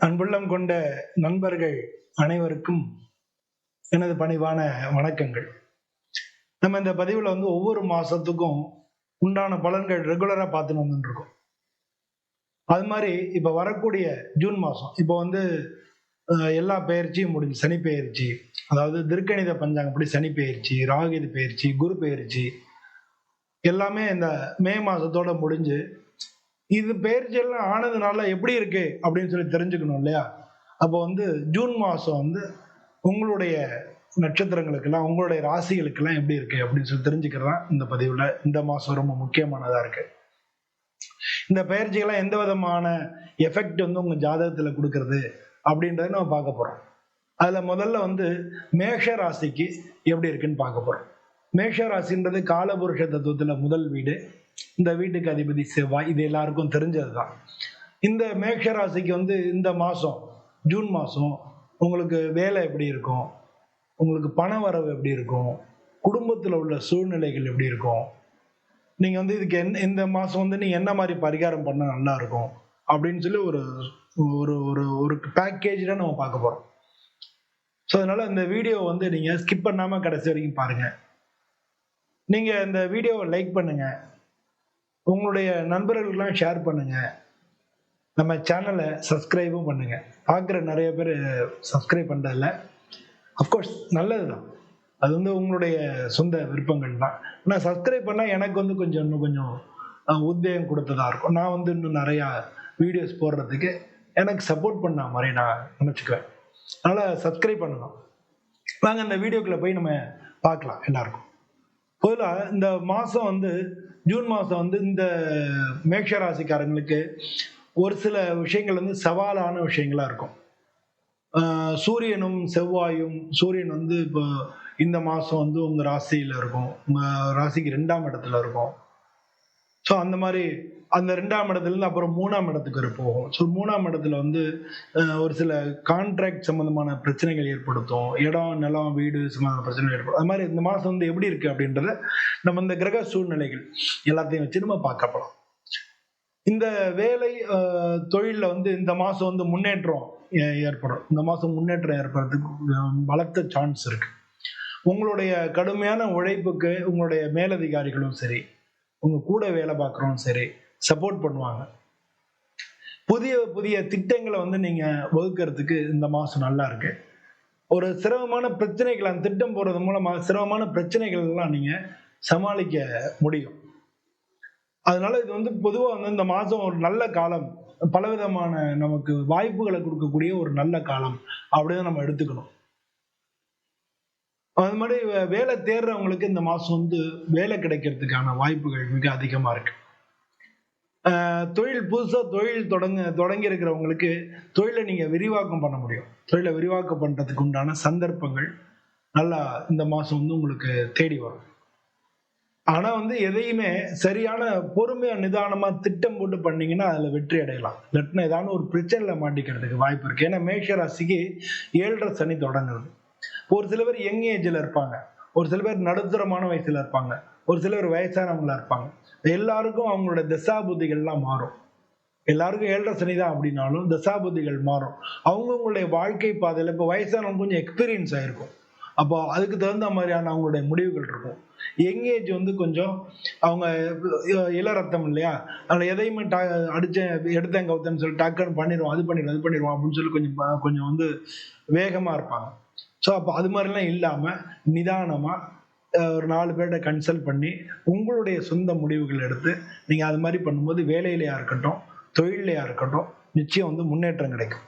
அன்புள்ளம் கொண்ட நண்பர்கள் அனைவருக்கும் எனது பணிவான வணக்கங்கள். நம்ம இந்த பதிவில் வந்து ஒவ்வொரு மாதத்துக்கும் உண்டான பலன்கள் ரெகுலராக பார்த்துன்னு வந்துருக்கோம் இருக்கோம் அது மாதிரி இப்போ வரக்கூடிய ஜூன் மாதம் இப்போ வந்து எல்லா பயிற்சியும் முடிஞ்சு சனி பயிற்சி அதாவது திருக்கணித பஞ்சாங்கப்படி சனி பயிற்சி ராகிது பயிற்சி குரு பயிற்சி எல்லாமே இந்த மே மாதத்தோடு முடிஞ்சு இது பெயர்ச்சியெல்லாம் ஆனதுனால எப்படி இருக்கு அப்படின்னு சொல்லி தெரிஞ்சுக்கணும் இல்லையா? அப்போ வந்து ஜூன் மாதம் வந்து உங்களுடைய நட்சத்திரங்களுக்கெல்லாம் உங்களுடைய ராசிகளுக்கெல்லாம் எப்படி இருக்கு அப்படின்னு சொல்லி தெரிஞ்சுக்கிறதா இந்த பதிவில். இந்த மாதம் ரொம்ப முக்கியமானதாக இருக்கு. இந்த பெயர்ச்சிகள்லாம் எந்த விதமான எஃபெக்ட் வந்து உங்கள் ஜாதகத்தில் கொடுக்கறது அப்படின்றத நம்ம பார்க்க போகிறோம் அதில் முதல்ல வந்து மேஷ ராசிக்கு எப்படி இருக்குன்னு பார்க்க போகிறோம் மேஷ ராசின்றது காலபுருஷ தத்துவத்தில் முதல் வீடு. இந்த வீட்டுக்கு அதிபதி செவ்வாய் இது எல்லாருக்கும் தெரிஞ்சதுதான். இந்த மேஷராசிக்கு வந்து இந்த மாசம் ஜூன் மாசம் உங்களுக்கு வேலை எப்படி இருக்கும்? உங்களுக்கு பண வரவு எப்படி இருக்கும்? குடும்பத்தில் உள்ள சூழ்நிலைகள் எப்படி இருக்கும்? நீங்க வந்து இதுக்கு என்ன இந்த மாசம் வந்து நீங்கள் என்ன மாதிரி பரிகாரம் பண்ணால் நல்லா இருக்கும்? அப்படின்னு சொல்லி ஒரு ஒரு ஒரு ஒரு பேக்கேஜாக நம்ம பார்க்க போறோம். ஸோ அதனால இந்த வீடியோ வந்து நீங்க ஸ்கிப் பண்ணாம கடைசி வரைக்கும் பாருங்க. நீங்க இந்த வீடியோவை லைக் பண்ணுங்க. உங்களுடைய நண்பர்களுக்கெல்லாம் ஷேர் பண்ணுங்க. நம்ம சேனலை சப்ஸ்கிரைபும் பண்ணுங்க. பார்க்குற நிறைய பேர் சப்ஸ்கிரைப் பண்ணுறதில்ல அஃப்கோர்ஸ் நல்லது தான் அது வந்து உங்களுடைய சொந்த விருப்பங்கள் தான். ஆனால் சப்ஸ்கிரைப் பண்ணால் எனக்கு வந்து கொஞ்சம் இன்னும் கொஞ்சம் உத்வேகம் கொடுத்ததா இருக்கும். நான் வந்து இன்னும் நிறையா வீடியோஸ் போடுறதுக்கு எனக்கு சப்போர்ட் பண்ண மாதிரி நான் நினச்சிக்குவேன். அதனால் சப்ஸ்கிரைப் பண்ணணும் நாங்கள் அந்த வீடியோக்குள்ளே போய் நம்ம பார்க்கலாம். எல்லாருக்கும். பொதுவாக இந்த மாதம் வந்து ஜூன் மாதம் வந்து இந்த மேஷ ராசிக்காரங்களுக்கு ஒரு சில விஷயங்கள் வந்து சவாலான விஷயங்களா இருக்கும். சூரியனும் செவ்வாயும் சூரியன் வந்து இப்போ இந்த மாதம் வந்து உங்கள் ராசியில் இருக்கும். உங்கள் ராசிக்கு ரெண்டாம் இடத்துல இருக்கும். ஸோ அந்த மாதிரி அந்த ரெண்டாம் இடத்துலேருந்து அப்புறம் மூணாம் இடத்துக்கு ஒரு போகும். ஸோ மூணாம் இடத்துல வந்து ஒரு சில கான்ட்ராக்ட் சம்மந்தமான பிரச்சனைகள் ஏற்படுத்தும். இடம் நிலம் வீடு சம்மந்தமான பிரச்சனைகள் ஏற்படும் அது மாதிரி இந்த மாதம் வந்து எப்படி இருக்குது அப்படின்றத நம்ம இந்த கிரக சூழ்நிலைகள் எல்லாத்தையும் வச்சு நம்ம பார்க்கப்படலாம் இந்த வேலை தொழிலில் வந்து இந்த மாதம் வந்து முன்னேற்றம் ஏ- ஏற்படும். இந்த மாதம் முன்னேற்றம் ஏற்படுறதுக்கு பலத்த சான்ஸ் இருக்குது உங்களுடைய கடுமையான உழைப்புக்கு உங்களுடைய மேலதிகாரிகளும் சரி உங்க கூட வேலை பார்க்குறோம் சரி சப்போர்ட் பண்ணுவாங்க. புதிய புதிய திட்டங்களை வந்து நீங்க வகுக்கிறதுக்கு இந்த மாசம் நல்லா இருக்கு. ஒரு சிரமமான பிரச்சனைகள் அந்த திட்டம் போறது மூலமா சிரமமான பிரச்சனைகள் எல்லாம் நீங்க சமாளிக்க முடியும். அதனால இது வந்து பொதுவா வந்து இந்த மாசம் ஒரு நல்ல காலம். பலவிதமான நமக்கு வாய்ப்புகளை கொடுக்கக்கூடிய ஒரு நல்ல காலம். அப்படின்னு நம்ம எடுத்துக்கணும். அது மாதிரி வே- வேலை தேடுறவங்களுக்கு இந்த மாதம் வந்து வேலை கிடைக்கிறதுக்கான வாய்ப்புகள் மிக அதிகமாக இருக்கு. தொழில் புதுசாக தொழில் தொடங்க தொடங்கி இருக்கிறவங்களுக்கு தொழிலை நீங்கள் விரிவாக்கம் பண்ண முடியும். தொழிலை விரிவாக்கம் பண்ணுறதுக்கு உண்டான சந்தர்ப்பங்கள் நல்லா இந்த மாதம் வந்து உங்களுக்கு தேடி வரும். ஆனால் வந்து எதையுமே சரியான பொறுமையாக நிதானமாக திட்டம் போட்டு பண்ணீங்கன்னா அதில் வெற்றி அடையலாம். இல்லாட்டினா ஏதாவது ஒரு பிரச்சனையில் மாட்டிக்கிறதுக்கு வாய்ப்பு இருக்குது ஏன்னா மேஷராசிக்கு ஏழரை சனி தொடங்குறது ஒரு சில பேர் யங் ஏஜ்ல இருப்பாங்க. ஒரு சில பேர் நடுத்தரமான வயசுல இருப்பாங்க. ஒரு சில பேர் வயசானவங்களா இருப்பாங்க. எல்லாருக்கும் அவங்களோட தசா புத்திகள்லாம் மாறும். எல்லாருக்கும் ஏழரை சனி தான் அப்படின்னாலும் தசாபுத்திகள் மாறும். அவங்கவுங்களுடைய வாழ்க்கை பாதையில இப்போ வயசானவங்க கொஞ்சம் எக்ஸ்பீரியன்ஸ் ஆயிருக்கும். அப்போ அதுக்கு தகுந்த மாதிரியான அவங்களுடைய முடிவுகள் இருக்கும். யங் ஏஜ் வந்து கொஞ்சம் அவங்க இள ரத்தம் இல்லையா? அதில் எதையுமே டா அடிச்சேன் எடுத்தேன் கவுத்தேன்னு சொல்லி டக்குன்னு பண்ணிடுவோம் அது பண்ணிடுவோம் அது பண்ணிடுவோம் அப்படின்னு சொல்லி கொஞ்சம் கொஞ்சம் வந்து வேகமாக இருப்பாங்க. ஸோ அப்போ அது மாதிரிலாம் இல்லாமல் நிதானமாக ஒரு நாலு பேர்கிட்ட கன்சல்ட் பண்ணி உங்களுடைய சொந்த முடிவுகள் எடுத்து நீங்கள் அது மாதிரி பண்ணும்போது வேலையிலையா இருக்கட்டும் தொழிலையா இருக்கட்டும் நிச்சயம் வந்து முன்னேற்றம் கிடைக்கும்.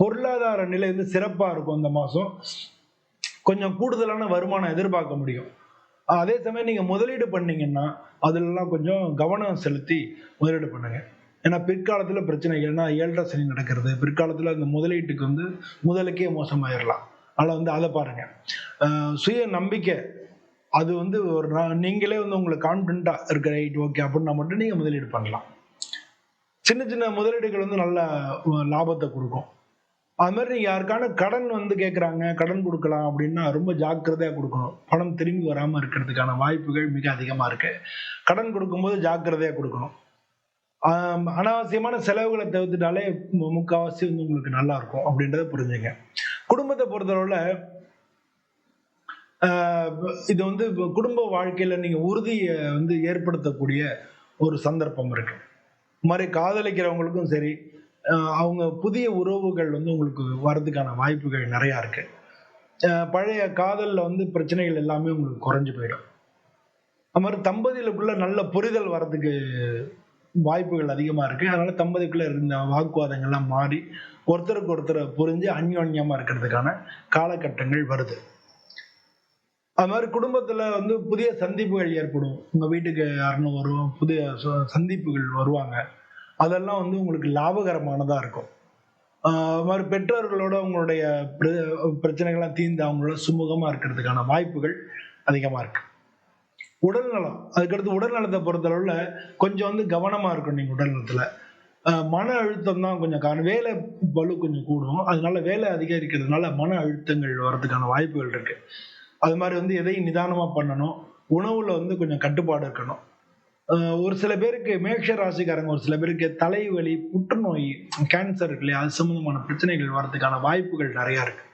பொருளாதார நிலை வந்து சிறப்பாக இருக்கும் அந்த மாதம் கொஞ்சம் கூடுதலான வருமானம் எதிர்பார்க்க முடியும். அதே சமயம் நீங்கள் முதலீடு பண்ணீங்கன்னா அதிலெல்லாம் கொஞ்சம் கவனம் செலுத்தி முதலீடு பண்ணுங்க. ஏன்னா பிற்காலத்தில் பிரச்சனைகள் ஏன்னா ஏழரை சனி நடக்கிறது. பிற்காலத்தில் அந்த முதலீட்டுக்கு வந்து முதலுக்கே மோசமாயிடலாம் அதனால் வந்து அதை பாருங்க. சுய நம்பிக்கை. அது வந்து ஒரு நா- நீங்களே வந்து உங்களுக்கு கான்ஃபிடண்ட்டாக இருக்க ரைட் ஓகே அப்படின்னா மட்டும் நீங்கள் முதலீடு பண்ணலாம். சின்ன சின்ன முதலீடுகள் வந்து நல்ல லாபத்தை கொடுக்கும். அது மாதிரி நீங்கள் யாருக்கான கடன் வந்து கேட்குறாங்க கடன் கொடுக்கலாம் அப்படின்னா ரொம்ப ஜாக்கிரதையாக கொடுக்கணும். பணம் திரும்பி வராமல் இருக்கிறதுக்கான வாய்ப்புகள் மிக அதிகமாக இருக்குது கடன் கொடுக்கும்போது ஜாக்கிரதையாக கொடுக்கணும். அனாவசியமான செலவுகளை தவிர்த்துட்டாலே முக்கால்வாசி வந்து உங்களுக்கு நல்லா இருக்கும் அப்படின்றத புரிஞ்சுங்க. குடும்பத்தை பொறுத்தளவுல இது வந்து குடும்ப வாழ்க்கையில நீங்க உறுதியை வந்து ஏற்படுத்தக்கூடிய ஒரு சந்தர்ப்பம் இருக்கு. இது மாதிரி காதலிக்கிறவங்களுக்கும் சரி அவங்க புதிய உறவுகள் வந்து உங்களுக்கு வர்றதுக்கான வாய்ப்புகள் நிறையா இருக்கு. பழைய காதலில் வந்து பிரச்சனைகள் எல்லாமே உங்களுக்கு குறைஞ்சு போயிடும். அது மாதிரி தம்பதிகளுக்குள்ள நல்ல புரிதல் வர்றதுக்கு வாய்ப்புகள் அதிகமா இருக்கு. அதனால தம்பதிக்குள்ள இருந்த வாக்குவாதங்கள்லாம் மாறி ஒருத்தருக்கு ஒருத்தரை புரிஞ்சு அந்யோன்யமா இருக்கிறதுக்கான காலகட்டங்கள் வருது. அது மாதிரி குடும்பத்துல வந்து புதிய சந்திப்புகள் ஏற்படும். உங்க வீட்டுக்கு யாருன்னு வரும் புதிய ச- சந்திப்புகள் வருவாங்க. அதெல்லாம் வந்து உங்களுக்கு லாபகரமானதா இருக்கும். அது மாதிரி பெற்றோர்களோட உங்களுடைய பிர- பிரச்சனைகள்லாம் தீர்ந்து அவங்களோட சுமூகமா இருக்கிறதுக்கான வாய்ப்புகள் அதிகமா உடல்நலம் அதுக்கடுத்து உடல்நலத்தை பொறுத்தளவுல கொஞ்சம் வந்து கவனமா இருக்கும் நீங்க உடல்நலத்துல மன அழுத்தம் தான் கொஞ்சம் காரணம். வேலை பளு கொஞ்சம் கூடும். அதனால வேலை அதிகரிக்கிறதுனால மன அழுத்தங்கள் வர்றதுக்கான வாய்ப்புகள் இருக்கு. அது மாதிரி வந்து எதையும் நிதானமா பண்ணணும். உணவுல வந்து கொஞ்சம் கட்டுப்பாடு இருக்கணும். ஒரு சில பேருக்கு மேக்ஷ ராசிக்காரங்க ஒரு சில பேருக்கு தலைவலி புற்றுநோய் கேன்சர் இருக்கு இல்லையா? அது சம்மந்தமான பிரச்சனைகள் வர்றதுக்கான வாய்ப்புகள் நிறைய இருக்கு.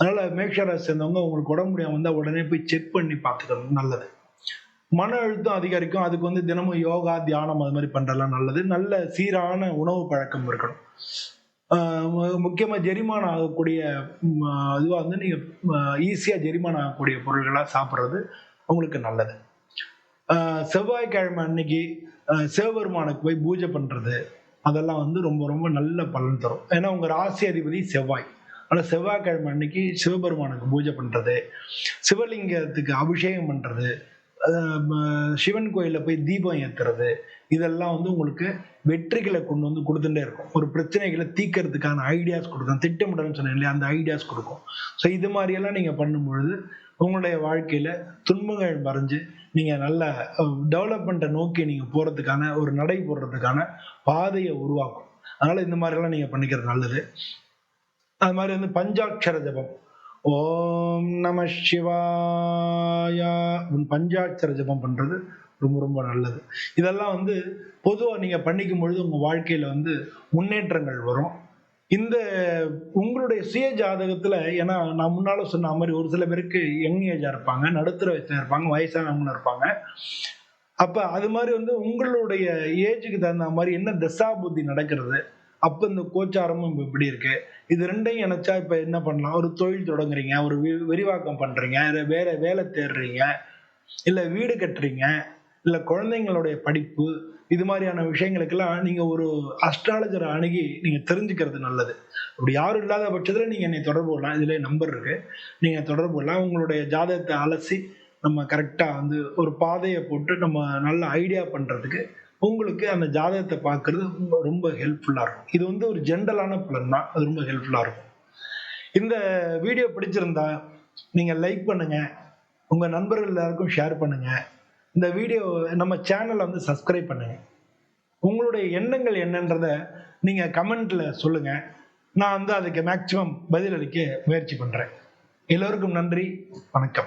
அதனால மேக்ஷ ராசி சேர்ந்தவங்க உங்களுக்கு உடம்பு முடியாம வந்தால் உடனே போய் செக் பண்ணி பார்த்துக்கணும். நல்லது. மன அழுத்தம் அதிகரிக்கும். அதுக்கு வந்து தினமும் யோகா தியானம் அது மாதிரி பண்றதெல்லாம் நல்லது. நல்ல சீரான உணவு பழக்கம் இருக்கணும். முக்கியமாக ஜெரிமானம் ஆகக்கூடிய அதுவாக வந்து நீங்கள் ஈஸியாக ஜெரிமானம் ஆகக்கூடிய பொருள்களாக சாப்பிட்றது உங்களுக்கு நல்லது. செவ்வாய்க்கிழமை அன்னைக்கு சிவபெருமானுக்கு போய் பூஜை பண்ணுறது அதெல்லாம் வந்து ரொம்ப ரொம்ப நல்ல பலன் தரும். ஏன்னா உங்கள் ராசி அதிபதி செவ்வாய். ஆனால் செவ்வாய்க்கிழமை அன்னைக்கு சிவபெருமானுக்கு பூஜை பண்ணுறது சிவலிங்கத்துக்கு அபிஷேகம் பண்ணுறது சிவன் கோயிலில் போய் தீபம் ஏத்துறது இதெல்லாம் வந்து உங்களுக்கு வெற்றிகளை கொண்டு வந்து கொடுத்துட்டே இருக்கும். ஒரு பிரச்சனைகளை தீர்க்கறதுக்கான ஐடியாஸ் கொடுக்கும். திட்டமிடல்னு சொன்னேன் இல்லையா அந்த ஐடியாஸ் கொடுக்கும். ஸோ இது மாதிரியெல்லாம் நீங்கள் பண்ணும்பொழுது உங்களுடைய வாழ்க்கையில் துன்பங்கள் மறைஞ்சு நீங்கள் நல்ல டெவலப்மெண்ட்டை நோக்கி நீங்கள் போகிறதுக்கான ஒரு நடை போடுறதுக்கான பாதையை உருவாக்கும். அதனால் இந்த மாதிரியெல்லாம் நீங்கள் பண்ணிக்கிறது நல்லது. அது மாதிரி வந்து பஞ்சாட்சர ஜபம். ஓம் நம சிவாயா. பஞ்சாட்சர ஜபம் பண்றது ரொம்ப ரொம்ப நல்லது. இதெல்லாம் வந்து பொதுவாக நீங்க பண்ணிக்கும் பொழுது உங்க வாழ்க்கையில வந்து முன்னேற்றங்கள் வரும். இந்த உங்களுடைய சுய ஜாதகத்துல ஏன்னா நான் முன்னால சொன்ன மாதிரி ஒரு சில பேருக்கு யங் ஏஜா இருப்பாங்க நடுத்தர வயசுல இருப்பாங்க வயசானவங்க இருப்பாங்க. அப்ப அது மாதிரி வந்து உங்களுடைய ஏஜுக்கு தகுந்த மாதிரி என்ன தசா புத்தி நடக்கிறது? அப்ப இந்த கோச்சாரமும் எப்படி இப்படி இருக்கு. இது ரெண்டையும் இணைச்சா இப்ப என்ன பண்ணலாம்? ஒரு தொழில் தொடங்குறீங்க ஒரு வி- விரிவாக்கம் பண்றீங்க வேற வேலை தேடுறீங்க இல்ல வீடு கட்டுறீங்க இல்ல குழந்தைங்களுடைய படிப்பு இது மாதிரியான விஷயங்களுக்கெல்லாம் நீங்க ஒரு அஸ்ட்ராலஜரை அணுகி நீங்க தெரிஞ்சுக்கிறது நல்லது. அப்படி யாரும் இல்லாத பட்சத்துல நீங்க என்னை தொடர்பு கொள்ளலாம். இதுல நம்பர் இருக்கு. நீங்க தொடர்பு கொள்ளலாம். உங்களுடைய ஜாதகத்தை அலசி நம்ம கரெக்டா வந்து ஒரு பாதையை போட்டு நம்ம நல்ல ஐடியா பண்றதுக்கு உங்களுக்கு அந்த ஜாதகத்தை பார்க்கறது ரொம்ப ரொம்ப ஹெல்ப்ஃபுல்லாக இருக்கும். இது வந்து ஒரு ஜென்ரலான பலன் தான். அது ரொம்ப ஹெல்ப்ஃபுல்லாக இருக்கும். இந்த வீடியோ பிடிச்சிருந்தா நீங்கள் லைக் பண்ணுங்க. உங்கள் நண்பர்கள் எல்லாருக்கும் ஷேர் பண்ணுங்க. இந்த வீடியோ நம்ம சேனலை வந்து சப்ஸ்கிரைப் பண்ணுங்க. உங்களுடைய எண்ணங்கள் என்னன்றத நீங்கள் கமெண்ட்டில் சொல்லுங்கள் நான் வந்து அதுக்கு மேக்சிமம் பதிலளிக்க முயற்சி பண்ணுறேன் எல்லோருக்கும் நன்றி. வணக்கம்.